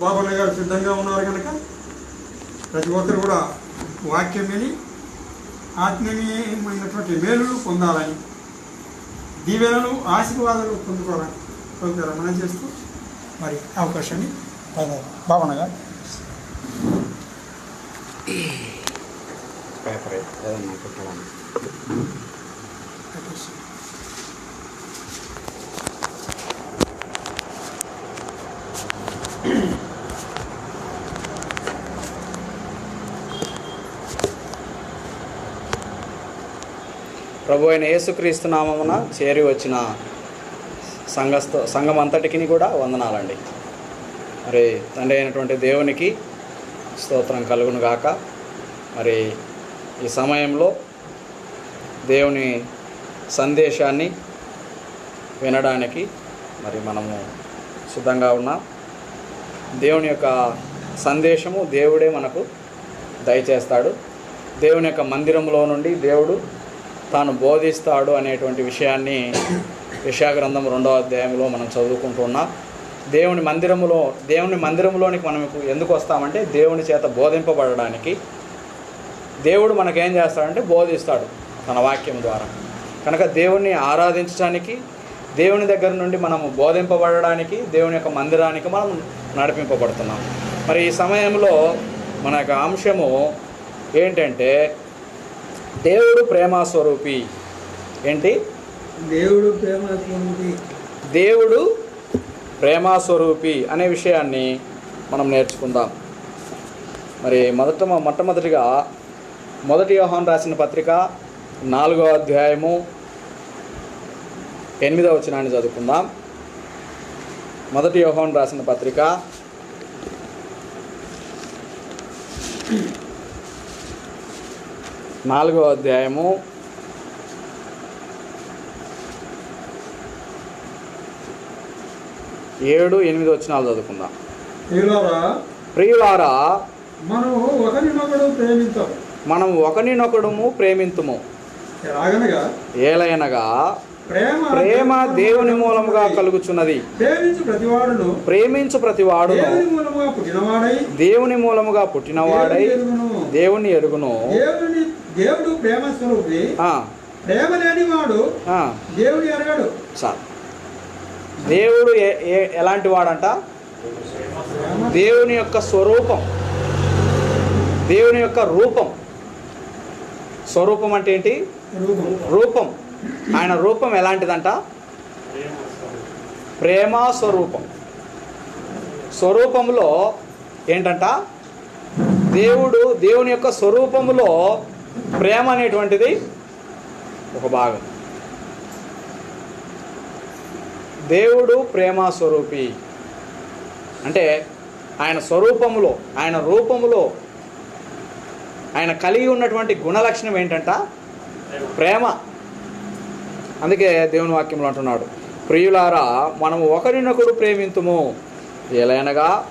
బాబన్న గారు సిద్ధంగా ఉన్నారు కనుక ప్రతి ఒక్కరు కూడా వాక్యం విని ఆత్మీయమైనటువంటి మేలులు పొందాలని దీవెనలు ఆశీర్వాదాలు పొందుకోవాలని పొందుతారని మనం చేస్తూ మరి అవకాశాన్ని బాబన్న గారు. పేపర్ ప్రభు అయిన యేసుక్రీస్తు నామమున చేరి వచ్చిన సంఘస్థ సంఘం అంతటికి కూడా వందనాలండి. మరి తండ్రి అయినటువంటి దేవునికి స్తోత్రం కలుగును గాక. మరి ఈ సమయంలో దేవుని సందేశాన్ని వినడానికి మరి మనము సిద్ధంగా ఉన్నాం. దేవుని యొక్క సందేశము దేవుడే మనకు దయచేస్తాడు. దేవుని యొక్క మందిరంలో నుండి దేవుడు తాను బోధిస్తాడు అనేటువంటి విషయాన్ని విషయాగ్రంథం రెండవ అధ్యాయంలో మనం చదువుకుంటున్నాం. దేవుని మందిరములో దేవుని మందిరంలోనికి మనం ఎందుకు వస్తామంటే దేవుని చేత బోధింపబడడానికి. దేవుడు మనకేం చేస్తాడంటే బోధిస్తాడు తన వాక్యం ద్వారా. కనుక దేవుణ్ణి ఆరాధించడానికి దేవుని దగ్గర నుండి మనము బోధింపబడడానికి దేవుని యొక్క మందిరానికి మనం నడిపింపబడుతున్నాం. మరి ఈ సమయంలో మన యొక్క అంశము ఏంటంటే దేవుడు ప్రేమాస్వరూపి ఏంటి? దేవుడు ప్రేమ. దేవుడు ప్రేమాస్వరూపి అనే విషయాన్ని మనం నేర్చుకుందాం. మరి మొదట మొట్టమొదటిగా మొదటి యోహాన్ రాసిన పత్రిక నాలుగో అధ్యాయము ఎనిమిదవ వచనాన్ని చదువుకుందాం. మొదటి యోహాన్ రాసిన పత్రిక నాలుగో అధ్యాయము. ఏడు ఎనిమిది వచనాలు చదువుకుందాం. ప్రియులారా, మనము ఒకరినొకడు ప్రేమించాం మనం ఒకరినొకడుము ప్రేమింతుము. ఏలయనగా ప్రేమ ప్రేమ దేవుని మూలముగా కలుగుచున్నది. ప్రేమించు పుట్టినవాడై దేవుని మూలముగా పుట్టినవాడై దేవుని ఎరుగును. దేవుడు ప్రేమ స్వరూపి. ప్రేమ లేనివాడు ఆ, దేవుని ఎరగడు. చాలు. దేవుడు ఎలాంటి వాడంట? దేవుని యొక్క స్వరూపం. దేవుని యొక్క రూపం. స్వరూపం అంటే ఏంటి? రూపం. ఆయన రూపం ఎలాంటిదంట? ప్రేమ స్వరూపం. స్వరూపంలో ఏంటంట? దేవుడు దేవుని యొక్క స్వరూపములో ప్రేమ అనేటువంటిది ఒక భాగం. దేవుడు ప్రేమ స్వరూపి. అంటే ఆయన స్వరూపములో ఆయన రూపములో ఆయన కలిగి ఉన్నటువంటి గుణలక్షణం ఏంటంట? ప్రేమ. అందుకే దేవుని వాక్యంలో అంటున్నాడు ప్రియులారా మనము ఒకరినొకరు ప్రేమింతుము. ఎలైనగా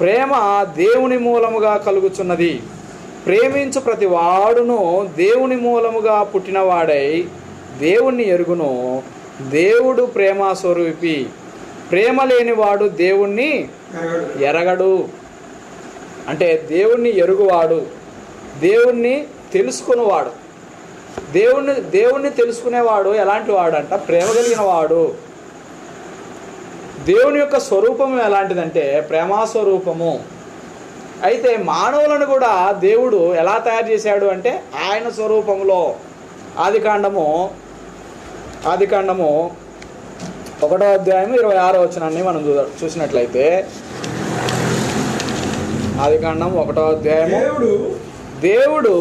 ప్రేమ దేవుని మూలముగా కలుగుచున్నది. ప్రేమించు ప్రతి వాడును దేవుని మూలముగా పుట్టినవాడై దేవుణ్ణి ఎరుగును. దేవుడు ప్రేమ స్వరూపి. ప్రేమ లేనివాడు దేవుణ్ణి ఎరగడు. అంటే దేవుణ్ణి ఎరుగువాడు. దేవుణ్ణి తెలుసుకునేవాడు దేవుణ్ణి దేవుణ్ణి తెలుసుకునేవాడు ఎలాంటి వాడంట? ప్రేమ కలిగిన వాడు. దేవుని యొక్క స్వరూపం ఎలాంటిదంటే ప్రేమా స్వరూపము. అయితే మానవులను కూడా దేవుడు ఎలా తయారు చేశాడు అంటే ఆయన స్వరూపంలో. ఆదికాండము ఆదికాండము ఒకటో అధ్యాయం ఇరవై ఆరో వచనాన్ని మనం చూ చూసినట్లయితే. ఆదికాండం ఒకటో అధ్యాయము. దేవుడు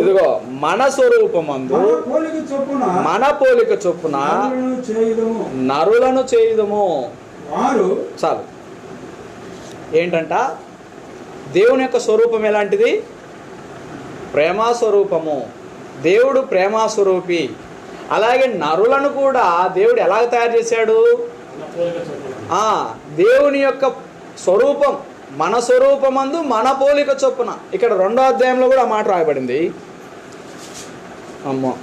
ఇదిగో మన స్వరూపమందు మన పోలిక చొప్పున మన పోలిక చొప్పున నరులను చేయుదుము. నరులను చేయుదము. వారు చాలు. ఏంటంట? దేవుని యొక్క స్వరూపం ఎలాంటిది? ప్రేమాస్వరూపము దేవుడు ప్రేమాస్వరూపి అలాగే నరులను కూడా దేవుడు ఎలా తయారు చేశాడు? దేవుని యొక్క స్వరూపం మన స్వరూపమందు మన పోలిక చొప్పున. ఇక్కడ రెండో అధ్యాయంలో కూడా ఆ మాట రాయబడింది. అమ్మో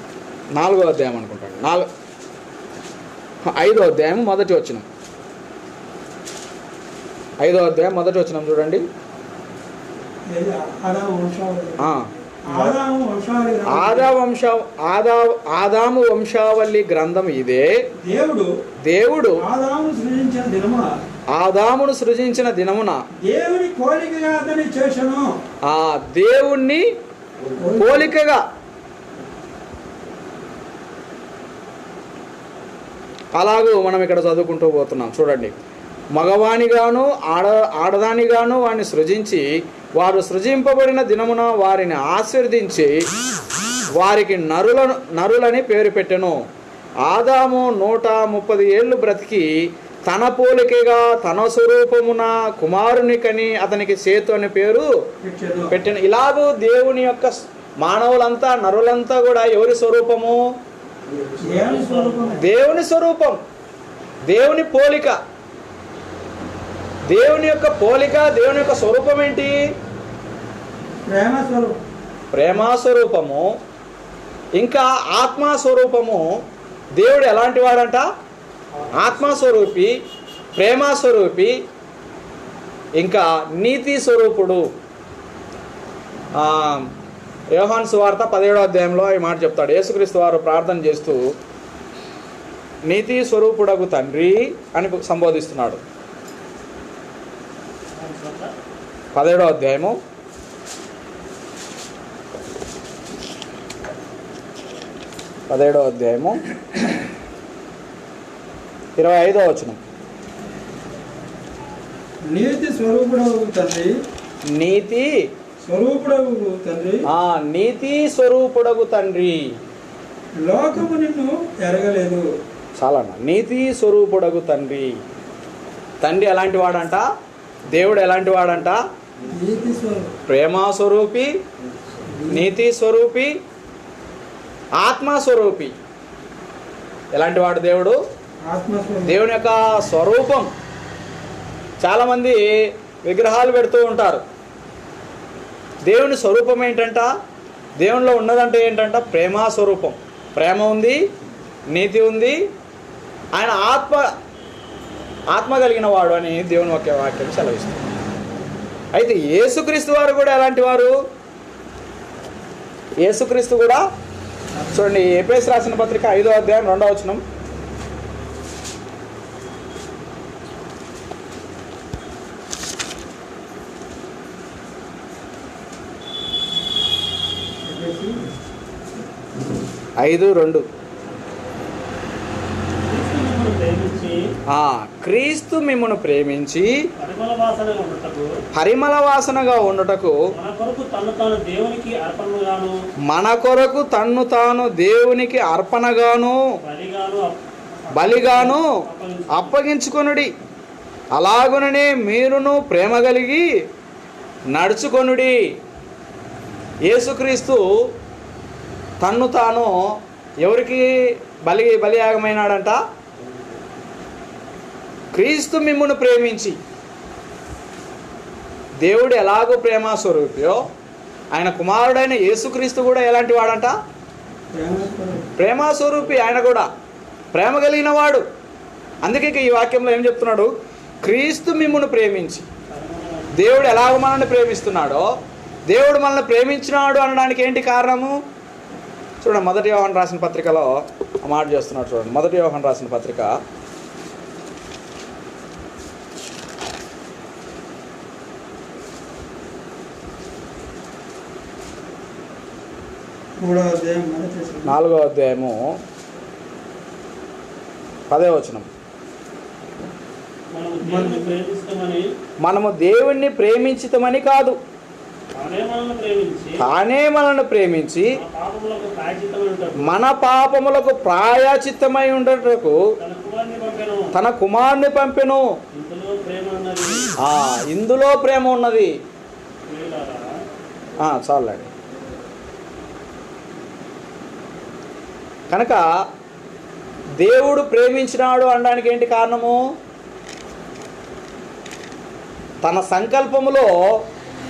నాలుగో అధ్యాయం అనుకుంటాను. నాలుగు ఐదో అధ్యాయం మొదటి వచ్చిన ఐదో అధ్యాయం మొదటి వచ్చినాం చూడండి ఏది? ఆదాము వంశావళి ఆ. ఆదాము వంశావళి గ్రంథం. ఆదా వంశ ఆదా ఆదాము వంశావళి గ్రంథం ఇదే. దేవుడు దేవుడు ఆదాము సృజించిన దినమున ఆదామును సృజించిన దినమున దేవుని అతని చేసను ఆ దేవుణ్ణి పోలికగా అలాగూ మనం ఇక్కడ చదువుకుంటూ పోతున్నాం. చూడండి. మగవానిగాను ఆడ ఆడదానిగాను వారిని సృజించి వారు సృజింపబడిన దినమున వారిని ఆశీర్వదించి వారికి నరులను నరులని పేరు పెట్టెను. ఆదాము నూట ముప్పది ఏళ్ళు బ్రతికి తన పోలికగా తన స్వరూపమున కుమారుని కని అతనికి సేతు అనే పేరు పెట్టెను. ఇలాగూ దేవుని యొక్క మానవులంతా నరులంతా కూడా ఎవరి స్వరూపమే. దేవుని స్వరూపం. దేవుని పోలిక. దేవుని యొక్క పోలిక దేవుని యొక్క స్వరూపం ఏంటి ప్రేమ స్వరూపం ప్రేమా స్వరూపము ఇంకా ఆత్మా స్వరూపము దేవుడు ఎలాంటి వాడంట? ఆత్మస్వరూపి ప్రేమా స్వరూపి ఇంకా నీతి స్వరూపుడు. యోహాన్ సువార్త పదిహేడో అధ్యాయంలో ఈ మాట చెప్తాడు. యేసుక్రీస్తు వారు ప్రార్థన చేస్తూ నీతి స్వరూపుడగు తండ్రి అని సంబోధిస్తున్నాడు. పదిహేడో అధ్యాయము. పదిహేడో అధ్యాయము. ఇరవై ఐదో వచనం. నీతి స్వరూపుడవు తండ్రి. నీతి స్వరూపుడవు తండ్రి. ఆ నీతి స్వరూపుడగు తండ్రి. లోకము నిన్ను ఎరగలేదు. చాలా. నీతి స్వరూపుడగు తండ్రి. తండ్రి ఎలాంటి వాడంట? దేవుడు ఎలాంటి వాడంట? నీతి స్వరూపం ప్రేమ స్వరూపి నీతి స్వరూపి ఆత్మ స్వరూపి ఎలాంటి వాడు దేవుడు? ఆత్మస్వరూపం. దేవుని యొక్క స్వరూపం. చాలామంది విగ్రహాలు పెడుతూ ఉంటారు. దేవుని స్వరూపం ఏంటంట? దేవునిలో ఉన్నదంటే ఏంటంట? ప్రేమ స్వరూపం ప్రేమ ఉంది నీతి ఉంది. ఆయన ఆత్మ ఆత్మ కలిగిన వాడు అని దేవుని ఒక వాక్యం సెలవిస్తుంది. అయితే యేసుక్రీస్తు వారు కూడా ఎలాంటి వారు? యేసుక్రీస్తు కూడా చూడండి ఏపీఎస్ రాసిన పత్రిక ఐదో అధ్యాయం రెండో వచనం. ఐదు రెండు క్రీస్తును ప్రేమించి ఆ, క్రీస్తు మిమ్మను ప్రేమించి పరిమళ వాసనగా ఉండటకు మన కొరకు తన్ను తాను దేవునికి అర్పణగాను బలిగాను అప్- బలిగాను అప్పగించు. అప్పగించుకొనుడి అలాగుననే మీరును ప్రేమ కలిగి నడుచుకొనుడి యేసుక్రీస్తు తన్ను తాను ఎవరికి బలి బలియాగమైనాడంట క్రీస్తు మిమ్మును ప్రేమించి దేవుడు ఎలాగో ప్రేమా స్వరూపియో ఆయన కుమారుడైన యేసుక్రీస్తు కూడా ఎలాంటి వాడంట? ప్రేమస్వరూపి. స్వరూపి ఆయన కూడా ప్రేమ కలిగిన వాడు. అందుకే ఈ వాక్యంలో ఏం చెప్తున్నాడు? క్రీస్తు మిమ్మును ప్రేమించి. దేవుడు ఎలాగ మనల్ని ప్రేమిస్తున్నాడో దేవుడు మనల్ని ప్రేమించినాడు అనడానికి ఏంటి కారణము? చూడండి మొదటి వ్యవహారం రాసిన పత్రికలో మాట చేస్తున్నాడు చూడండి. మొదటి వ్యవహారం రాసిన పత్రిక మూడో అధ్యాయం మొదటి వచనం. నాలుగో అధ్యాయము పదే వచనం. మనము దేవుణ్ణి ప్రేమించితమని కాదు. తానే మనల్ని ప్రేమించి తానే మనల్ని ప్రేమించి మన పాపములకు ప్రాయచిత్తమై ఉండటకు తన కుమారుని పంపెను. ఇందులో ప్రేమ ఉన్నది. ఆ, ఇందులో ప్రేమ ఉన్నది. ప్రియులారా, ఆ, చాలండి కనుక దేవుడు ప్రేమించినాడు అనడానికి ఏంటి కారణము? తన సంకల్పములో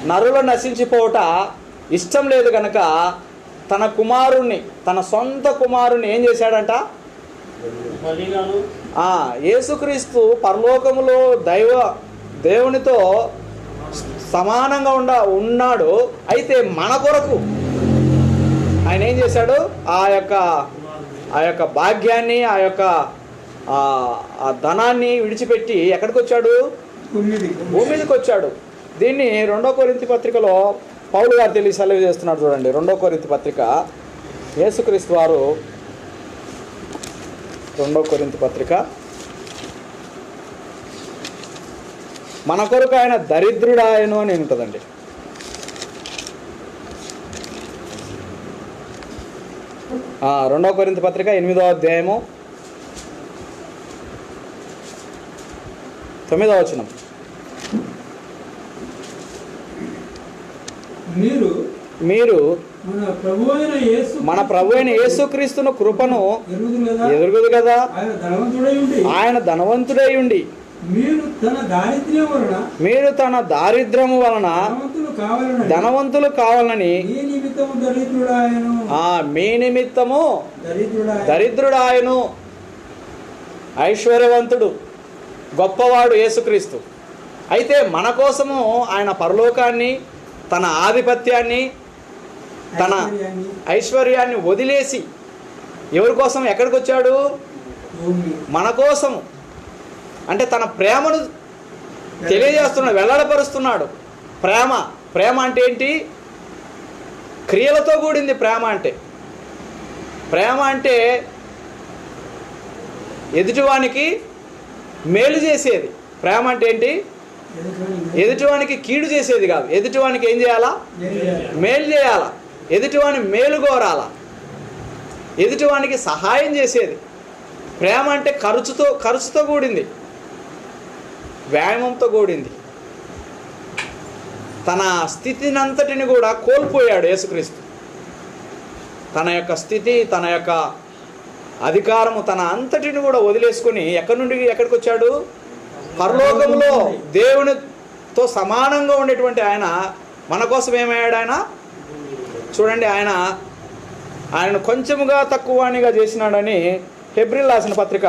నరులు నశించిపోవట ఇష్టం లేదు కనుక తన కుమారుణ్ణి తన సొంత కుమారుణ్ణి ఏం చేశాడంట? యేసుక్రీస్తు పరలోకములో దైవ దేవునితో సమానంగా ఉండ ఉన్నాడు. అయితే మన కొరకు ఆయన ఏం చేశాడు? ఆ యొక్క ఆ యొక్క భాగ్యాన్ని ఆ యొక్క ఆ ధనాన్ని విడిచిపెట్టి ఎక్కడికి వచ్చాడు భూమి మీదకి వచ్చాడు దీన్ని రెండో కొరింతి పత్రికలో పౌలు గారు తెలియ సెలవు చేస్తున్నాడు చూడండి. రెండో కొరింతి పత్రిక. యేసుక్రీస్తు వారు రెండో కొరింతి పత్రిక. మన కొరకు ఆయన దరిద్రుడాయను అని ఉంటుందండి. ఆ, రెండో కొరింతి పత్రిక ఎనిమిదో అధ్యాయము. తొమ్మిదో వచనం. మీరు మీరు మన ప్రభు అయిన యేసుక్రీస్తును కృపను ఎదురుగుదు కదా? ఆయన ధనవంతుడై ఉండి. మీరు తన దారిద్ర్యం వలన మీరు తన దారిద్ర్యము వలన ధనవంతులు కావాలని ఆ మీ నిమిత్తము దరిద్రుడాయను. ఐశ్వర్యవంతుడు గొప్పవాడు యేసుక్రీస్తు. అయితే మన కోసము ఆయన పరలోకాన్ని తన ఆధిపత్యాన్ని తన ఐశ్వర్యాన్ని, వదిలేసి ఎవరి కోసం ఎక్కడికి వచ్చాడు మన కోసము. అంటే తన ప్రేమను తెలియజేస్తున్నాడు వెల్లడపరుస్తున్నాడు. ప్రేమ. ప్రేమ అంటే ఏంటి? క్రియలతో కూడింది ప్రేమ అంటే. ప్రేమ అంటే ఎదుటివానికి మేలు చేసేది. ప్రేమ అంటే ఏంటి? ఎదుటివానికి కీడు చేసేది కాదు. ఎదుటివానికి ఏం చేయాలా? మేలు చేయాలా. ఎదుటివాని మేలు కోరాలా. ఎదుటివానికి సహాయం చేసేది. ప్రేమ అంటే ఖర్చుతో ఖర్చుతో కూడింది. వ్యాయామంతో కూడింది. తన స్థితినంతటిని కూడా కోల్పోయాడు యేసుక్రీస్తు. తన యొక్క స్థితి తన యొక్క అధికారము తన అంతటిని కూడా వదిలేసుకుని ఎక్కడి నుండి ఎక్కడికి వచ్చాడు పరలోకంలో దేవునితో సమానంగా ఉండేటువంటి ఆయన మన కోసం ఏమయ్యాడు ఆయన? చూడండి ఆయన ఆయన కొంచెముగా తక్కువనిగా చేసినాడని ఫిబ్రిల్ రాసిన పత్రిక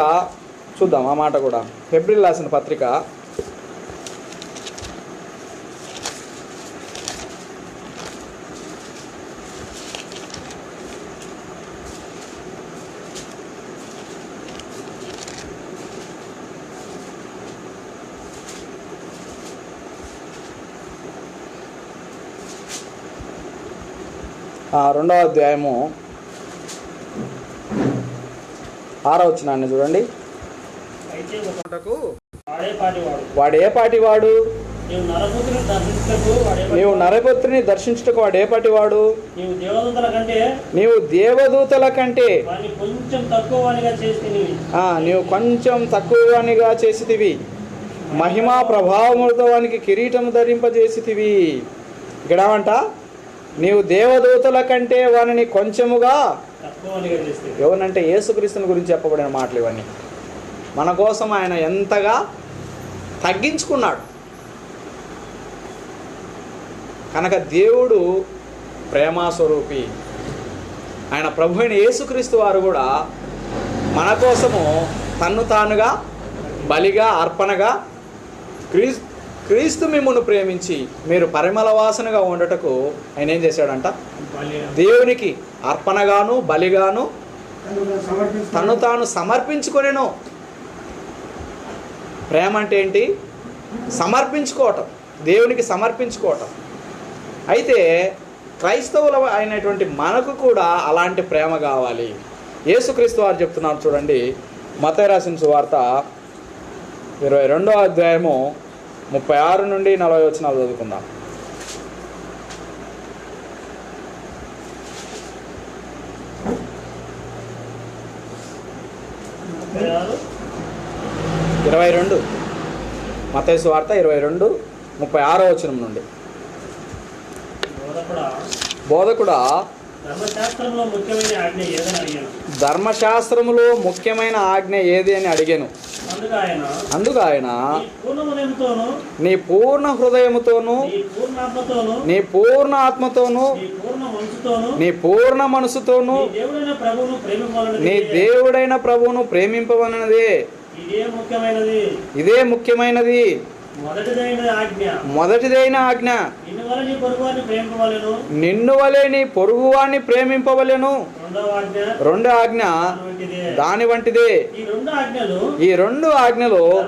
చూద్దాం ఆ మాట కూడా. ఫిబ్రిల్ రాసిన పత్రిక రెండవ అధ్యాయము ఆరో వచ్చినాన్ని చూడండి. వాడే ఏ పాటి వాడు నీవు నరపుత్రుని దర్శించటకు వాడే ఏ పాటి వాడు నీవు దేవదూతల కంటే నీవు కొంచెం తక్కువనిగా చేసితివి. మహిమా ప్రభావములతో వానికి కిరీటము ధరింపజేసితివి. ఇక్కడ నీవు దేవదూతల కంటే వానిని కొంచెముగా ఎవరినంటే యేసుక్రీస్తుని గురించి చెప్పబడిన మాటలు ఇవన్నీ. మన కోసం ఆయన ఎంతగా తగ్గించుకున్నాడు. కనుక దేవుడు ప్రేమాస్వరూపి. ఆయన ప్రభు అయిన యేసుక్రీస్తు వారు కూడా మన కోసము తన్ను తానుగా బలిగా అర్పణగా క్రీస్ క్రీస్తు మిమ్మల్ని ప్రేమించి మీరు పరిమళ వాసనగా ఉండటకు ఆయన ఏం చేశాడంట? దేవునికి అర్పణగాను బలిగాను తను తాను సమర్పించుకునేను. ప్రేమ అంటే ఏంటి? సమర్పించుకోవటం. దేవునికి సమర్పించుకోవటం. అయితే క్రైస్తవుల అయినటువంటి మనకు కూడా అలాంటి ప్రేమ కావాలి. యేసుక్రీస్తు వారు చెప్తున్నారు చూడండి మత రాసిన సువార్త ఇరవై రెండో అధ్యాయము ముప్పై ఆరు నుండి నలభై వచనాలు చదువుకుందాం. ఇరవై రెండు. మతేసు వార్త ఇరవై రెండు ముప్పై ఆరో వచనం నుండి. బోధకుడా? ధర్మశాస్త్రంలో ముఖ్యమైన ఆజ్ఞ ఏదని అడిగాను. ధర్మశాస్త్రములో ముఖ్యమైన ఆజ్ఞ ఏది అని అడిగాను. అందుకు ఆయన నీ పూర్ణ హృదయముతోను నీ పూర్ణ ఆత్మతోను నీ పూర్ణ మనసుతోను నీ దేవుడైన ప్రభువును ముఖ్యమైనది. ఇదే ముఖ్యమైనది. మొదటిదైన ఆజ్ఞ. నిన్ను వల్ల నీ పొరుగువారిని ప్రేమింపవలెను. వలె నీ రెండో ఆజ్ఞ. దాని వంటిదే. ఈ రెండు ఆజ్ఞలు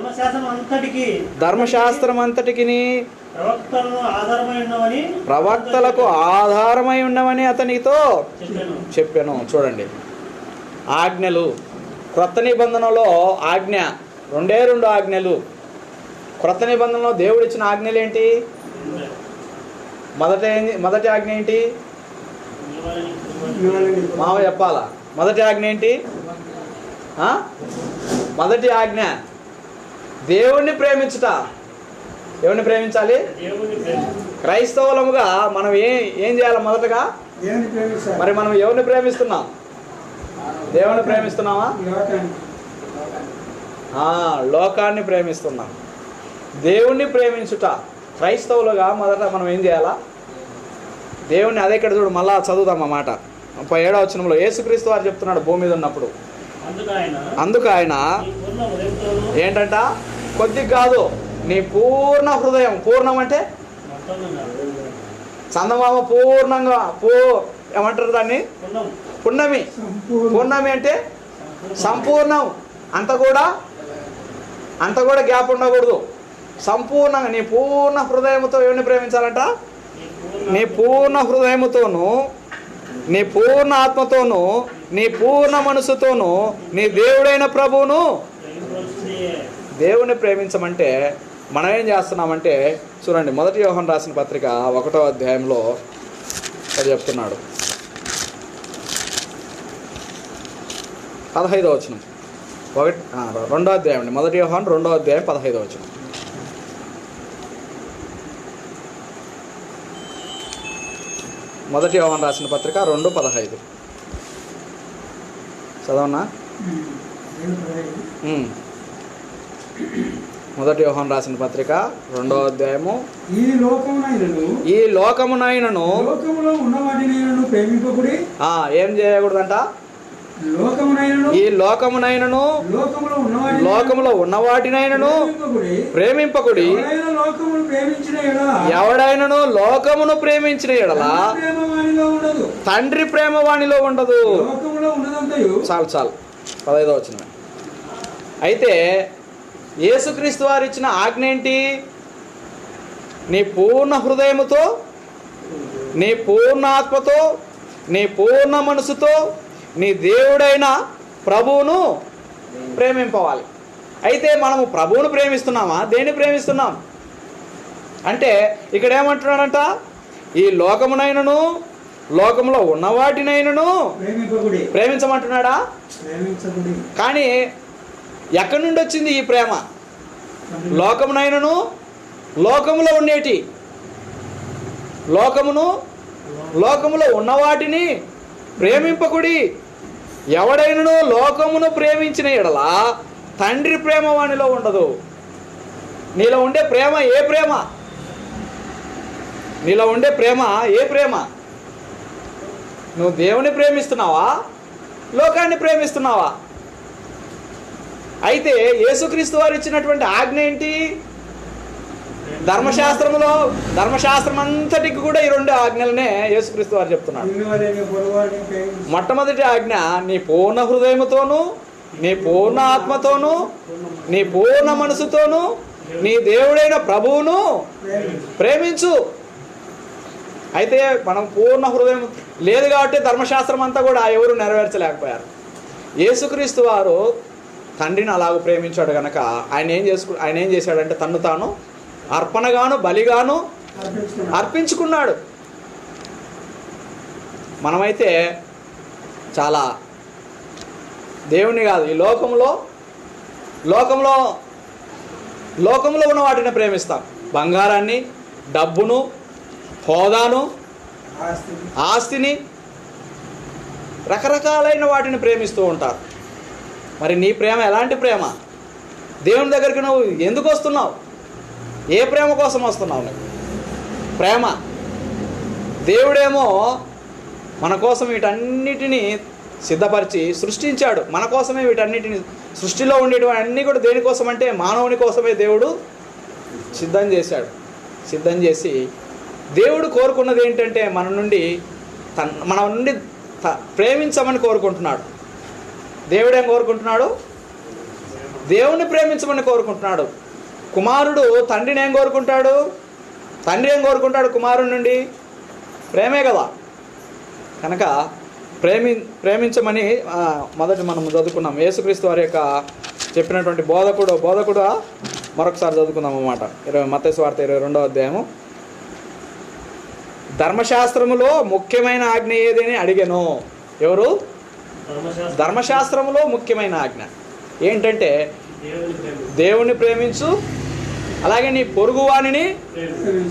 ధర్మశాస్త్రం అంతటికి ప్రవక్తలకు ఆధారమై ఉన్నవని అతనితో చెప్పాను. చెప్పాను. చూడండి. ఆజ్ఞలు. క్రొత్త నిబంధనలో ఆజ్ఞ. రెండే రెండు ఆజ్ఞలు. క్రొత్త నిబంధనలో దేవుడు ఇచ్చిన ఆజ్ఞలు ఏంటి మొదట మొదటి ఆజ్ఞ ఏంటి? మావ చెప్పాలా? మొదటి ఆజ్ఞ ఏంటి? మొదటి ఆజ్ఞ. దేవుణ్ణి ప్రేమించుట. ఎవరిని ప్రేమించాలి? క్రైస్తవులముగా మనం ఏం ఏం చేయాలి మొదటగా? మరి మనం ఎవరిని ప్రేమిస్తున్నాం? దేవుని ఆ, లోకాన్ని ప్రేమిస్తున్నాం. దేవుణ్ణి ప్రేమించుట. క్రైస్తవులుగా మొదట మనం ఏం చేయాలా? దేవుణ్ణి అదే ఇక్కడ చూడు మళ్ళా చదువుదాం ఆ మాట. ముప్పై ఏడవ వచనంలో యేసుక్రీస్తు వారు చెప్తున్నాడు భూమి మీద ఉన్నప్పుడు. అందుకు ఆయన ఏంటంట? కొద్దిగా కాదు నీ పూర్ణ హృదయం పూర్ణం అంటే? చందమామ పూర్ణంగా పూ ఏమంటారు దాన్ని? పున్నమి. పూర్ణమి అంటే సంపూర్ణం. అంత కూడా అంత కూడా గ్యాప్ ఉండకూడదు. సంపూర్ణంగా నీ పూర్ణ హృదయంతో ఎవరిని ప్రేమించాలంట? నీ పూర్ణ హృదయముతోనూ నీ పూర్ణ ఆత్మతోనూ నీ పూర్ణ మనసుతోనూ నీ దేవుడైన ప్రభువును దేవుని ప్రేమించమంటే మనం ఏం చేస్తున్నామంటే చూడండి మొదటి యోహన్ రాసిన పత్రిక ఒకటో అధ్యాయంలో అది చెప్తున్నాడు. పదహైదో వచనం. ఒకటి రెండో అధ్యాయం అండి. మొదటి వ్యూహం రెండో అధ్యాయం పదహైదో వచనం. మొదటి యోహాన్ రాసిన పత్రిక రెండు పదహైదు. చదవనా. మొదటి యోహాన్ రాసిన పత్రిక రెండో అధ్యాయము. ఈ లోకమునైనను ఈ లోకమునైనను లోకములో ఉన్న వాటినైనను ప్రేమింపకుడి ఆ, ఏం చేయకూడదంట? ఈ లోకమునైనను లోకములో ఉన్న వాటిని లోకములో ఉన్న వాటినైనను ప్రేమింపకుడి. ఎవడైనను లోకమును ప్రేమించిన ఎడల తండ్రి ప్రేమ వానిలో ఉండదు. చాలు చాలు. పదహైదో వచ్చిన అయితే యేసుక్రీస్తు వారు ఇచ్చిన ఆజ్ఞ ఏంటి నీ పూర్ణ హృదయముతో నీ పూర్ణ ఆత్మతో నీ పూర్ణ మనసుతో నీ దేవుడైన ప్రభువును ప్రేమింపవాలి. అయితే మనము ప్రభువును ప్రేమిస్తున్నామా? దేన్ని ప్రేమిస్తున్నాం? అంటే ఇక్కడ ఏమంటున్నాడంట? ఈ లోకమునైనను లోకములో ఉన్న వాటినైనను ప్రేమించమంటున్నాడా? కానీ ఎక్కడి నుండి వచ్చింది ఈ ప్రేమ? లోకమునైనను లోకములో ఉండేటి లోకమును లోకములో ఉన్న వాటిని ప్రేమింపకుడి. ఎవడైనను లోకమును ప్రేమించిన ఎడల తండ్రి ప్రేమ వానిలో ఉండదు. నీలో ఉండే ప్రేమ ఏ ప్రేమ? నీలో ఉండే ప్రేమ ఏ ప్రేమ? నువ్వు దేవుని ప్రేమిస్తున్నావా? లోకాన్ని ప్రేమిస్తున్నావా? అయితే యేసుక్రీస్తు వారు ఇచ్చినటువంటి ఆజ్ఞ ఏంటి? ధర్మశాస్త్రంలో ధర్మశాస్త్రం అంతటికి కూడా ఈ రెండు ఆజ్ఞలనే యేసుక్రీస్తు వారు చెప్తున్నాడు ప్రేమించు మొట్టమొదటి ఆజ్ఞ నీ పూర్ణ హృదయముతోను నీ పూర్ణ ఆత్మతోను నీ పూర్ణ మనసుతోను నీ దేవుడైన ప్రభువును ప్రేమించు. అయితే మనం పూర్ణ హృదయం లేదు కాబట్టి ధర్మశాస్త్రం అంతా కూడా ఎవరు నెరవేర్చలేకపోయారు. యేసుక్రీస్తు వారు తండ్రిని అలాగ ప్రేమించాడు గనక ఆయన ఏం చేసుకు ఆయన ఏం చేశాడంటే తన్ను తాను అర్పణగాను బలిగాను అర్పించుకున్నాడు. మనమైతే చాలా దేవుని కాదు ఈ లోకంలో లోకంలో లోకంలో ఉన్న వాటిని ప్రేమిస్తాం. బంగారాన్ని డబ్బును హోదాను ఆస్తిని రకరకాలైన వాటిని ప్రేమిస్తూ ఉంటారు. మరి నీ ప్రేమ ఎలాంటి ప్రేమ? దేవుని దగ్గరికి నువ్వు ఎందుకు వస్తున్నావు? ఏ ప్రేమ కోసం వస్తున్నావు నువ్వు ప్రేమ. దేవుడేమో మన కోసం వీటన్నిటినీ సిద్ధపరిచి సృష్టించాడు. మన కోసమే వీటన్నిటిని సృష్టిలో ఉండేటువంటి అన్నీ కూడా దేనికోసం అంటే మానవుని కోసమే దేవుడు సిద్ధం చేశాడు. సిద్ధం చేసి దేవుడు కోరుకున్నది ఏంటంటే మన నుండి తన మన నుండి త- ప్రేమించమని కోరుకుంటున్నాడు. దేవుడేం కోరుకుంటున్నాడు? దేవుణ్ణి ప్రేమించమని కోరుకుంటున్నాడు. కుమారుడు తండ్రిని ఏం కోరుకుంటాడు? తండ్రి ఏం కోరుకుంటాడు కుమారుడి నుండి? ప్రేమే కదా. కనుక ప్రేమి ప్రేమించమని మొదటి మనం చదువుకున్నాం. యేసుక్రీస్తు వారి యొక్క చెప్పినటువంటి బోధకుడు బోధకుడు? మరొకసారి చదువుకుందాం అన్నమాట. ఇరవై మత్స్య వార్త ఇరవై రెండవ అధ్యాయము. ధర్మశాస్త్రములో ముఖ్యమైన ఆజ్ఞ ఏదని అడిగాను. ఎవరు? ధర్మశాస్త్రం. ధర్మశాస్త్రములో ముఖ్యమైన ఆజ్ఞ. ఏంటంటే దేవుణ్ణి ప్రేమించు అలాగే నీ పొరుగువాణిని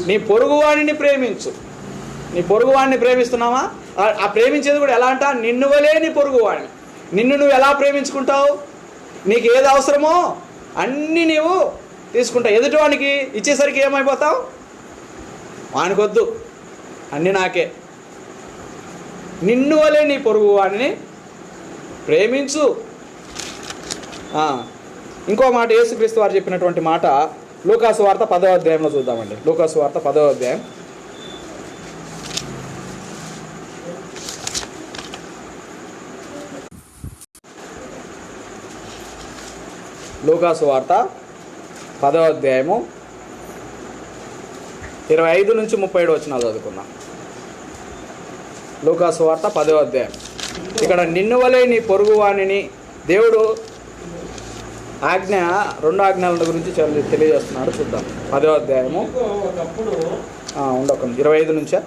నీ పొరుగువాణిని ప్రేమించు. నీ పొరుగువాణ్ణి ప్రేమిస్తున్నావా? ఆ- ప్రేమించేది కూడా ఎలా అంట? నిన్ను వలే నీ పొరుగువాణ్ణి నిన్ను నువ్వు ఎలా ప్రేమించుకుంటావు? నీకు ఏది అవసరమో అన్నీ నీవు తీసుకుంటావు ఎదుటివానికి ఇచ్చేసరికి ఏమైపోతావు? వానికొద్దు. అన్నీ నాకే. నిన్ను వలే నీ పొరుగు వాడిని ప్రేమించు ఇంకో మాట యేసుక్రీస్తు వారు చెప్పినటువంటి మాట లూకాసు వార్త పదవ అధ్యాయంలో చూద్దామండి. లూకాసు వార్త పదవ అధ్యాయం. లూకాసు వార్త పదవ అధ్యాయము ఇరవై ఐదు నుంచి ముప్పై ఏడు వచ్చిన చదువుకుందాం. లూకాసు వార్త పదవ అధ్యాయం. ఇక్కడ నిన్ను వలె నీ పొరుగువాణిని దేవుడు ఆజ్ఞ రెండు ఆజ్ఞల గురించి తెలి- తెలియజేస్తున్నాడు చూద్దాం. పదవ అధ్యాయము. ఉండొక ఇరవై ఐదు నుంచా?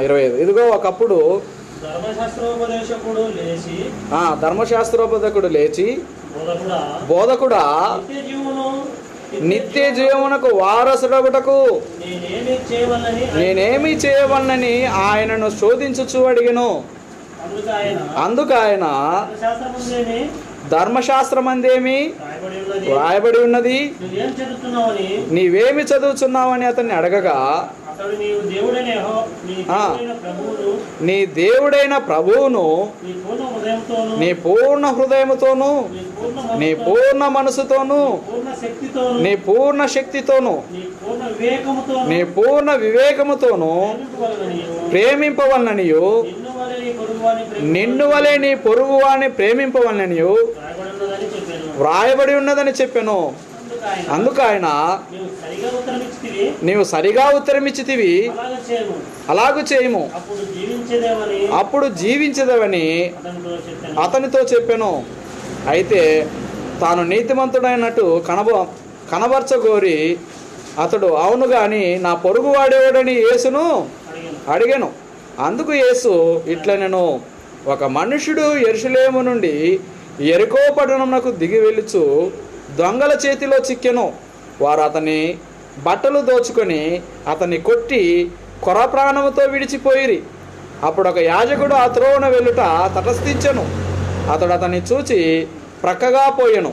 ఇరవై ఐదు. ఇదిగో ఒకప్పుడు ధర్మశాస్త్రోపదేశకుడు లేచి ఆ, ధర్మశాస్త్రోపదకుడు లేచి బోధకుడా నిత్య జీవమునకు వారసుడగుటకు నేనేమి చేయవలనని ఆయనను శోధించుచు అడిగను. అందుకు ఆయన ధర్మశాస్త్రముందేమి ధర్మశాస్త్రమందేమి రాయబడి ఉన్నది చదువుతున్నావని నీవేమి చదువుచున్నావని అతన్ని అడగగా నీ. దేవుడైన ప్రభువును నీ పూర్ణ హృదయముతోను నీ పూర్ణ మనసుతోను, నీ పూర్ణ శక్తితోను నీ పూర్ణ వివేకముతోను ప్రేమింపవలననియు నిన్ను వలె నీ పొరుగువాని ప్రేమింపవలననియు నిన్ను వలె నీ పొరుగువాని ప్రేమింపవలననియు రాయబడినదని చెప్పాను. వ్రాయబడి ఉన్నదని చెప్పెను. అందుకు ఆయన నీవు సరిగా ఉత్తరమిచ్చితివి అలాగ చేయము. అప్పుడు జీవించదవని అతనితో చెప్పాను. అయితే తాను నీతిమంతుడైనట్టు కనబ కనబరచగోరి అతడు అవును గాని నా పొరుగు వాడేవాడని యేసును అడిగాను. అందుకు యేసు ఇట్లా నేను ఒక మనుషుడు ఎరుసలేము నుండి ఎరుకో దిగి వెళ్ళుచు దొంగల చేతిలో చిక్కెను. వారు అతని బట్టలు దోచుకొని అతన్ని కొట్టి కొర ప్రాణముతో విడిచిపోయిరి. అప్పుడు ఒక యాజకుడు ఆ త్రోవన వెళ్ళుట తటస్థించెను. అతడు అతన్ని చూచి ప్రక్కగా పోయెను.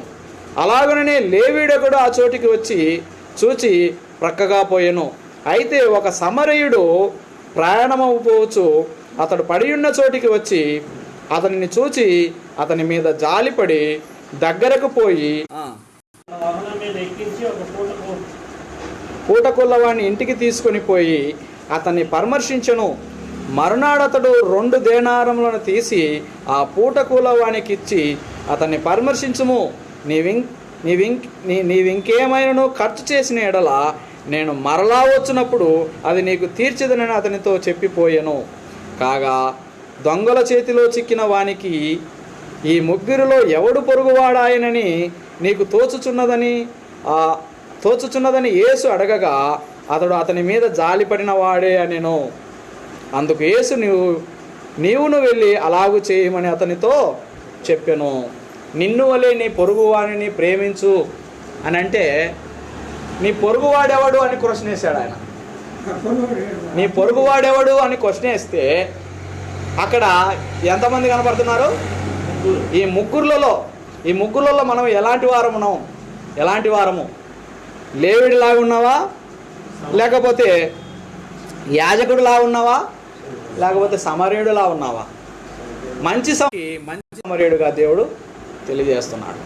అలాగనే లేవీడకుడు ఆ చోటికి వచ్చి చూచి ప్రక్కగా పోయెను. అయితే ఒక సమరయుడు ప్రయాణమవుపోవచ్చు అతడు పడి ఉన్న చోటికి వచ్చి అతనిని చూచి అతని మీద జాలిపడి దగ్గరకు పోయి పూటకొల్లవాణ్ణి ఇంటికి తీసుకొని పోయి అతన్ని పరామర్శించను. మరునాడు అతడు రెండు దేనారములను తీసి ఆ పూటకూలవానికి ఇచ్చి అతన్ని పరామర్శించుము. నీవిం నీవిం నీ నీవింకేమైనాను ఖర్చు చేసిన ఎడల నేను మరలా వచ్చినప్పుడు అది నీకు తీర్చదనని అతనితో చెప్పిపోయాను. కాగా దొంగల చేతిలో చిక్కిన వానికి ఈ ముగ్గురిలో ఎవడు పొరుగువాడాయనని నీకు తోచుచున్నదని ఆ తోచుచున్నదని యేసు అడగగా అతడు అతని మీద జాలిపడిన వాడే అనెను. అందుకు యేసు నీవు నీవును వెళ్ళి అలాగు చేయమని అతనితో చెప్పెను. నిన్ను వలే నీ పొరుగువాణిని ప్రేమించు. అని అంటే నీ పొరుగువాడెవడు అని క్వశ్చన్ వేశాడు ఆయన. నీ పొరుగువాడెవడు అని క్వశ్చన్ వేస్తే అక్కడ ఎంతమంది కనపడుతున్నారు? ఈ ముగ్గురులలో ఈ ముగ్గురులలో మనం ఎలాంటి వారము ఉన్నాం? ఎలాంటి వారము? లేవిడిలాగా ఉన్నావా? లేకపోతే యాజకుడులా ఉన్నావా? లేకపోతే సమరయుడిలా ఉన్నావా? మంచి సమ మంచి సమర్యుడుగా దేవుడు తెలియజేస్తున్నాడు.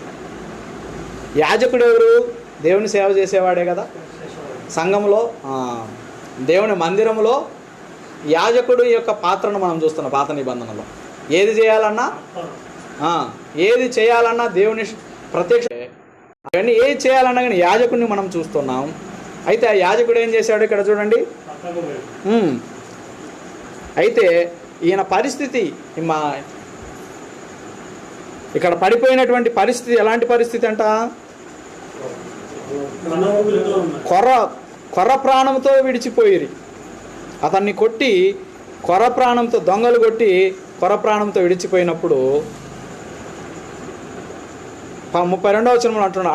యాజకుడు ఎవరు? దేవుని సేవ చేసేవాడే కదా. సంఘంలో దేవుని మందిరంలో యాజకుడు యొక్క పాత్రను మనం చూస్తున్నాం పాత నిబంధనలో. ఏది చేయాలన్నా ఏది చేయాలన్నా దేవుని ప్రత్యక్ష అవన్నీ ఏది చేయాలన్నా కానీ యాజకుడిని మనం చూస్తున్నాం. అయితే ఆ యాజకుడు ఏం చేశాడు ఇక్కడ చూడండి. అయితే ఈయన పరిస్థితి మా ఇక్కడ పడిపోయినటువంటి పరిస్థితి ఎలాంటి పరిస్థితి అంట? కొర్ర కొర్ర ప్రాణంతో విడిచిపోయిరి. అతన్ని కొట్టి కొర ప్రాణంతో దొంగలు కొట్టి కొర ప్రాణంతో విడిచిపోయినప్పుడు ముప్పై రెండవ వచనంలో అంటున్నాడు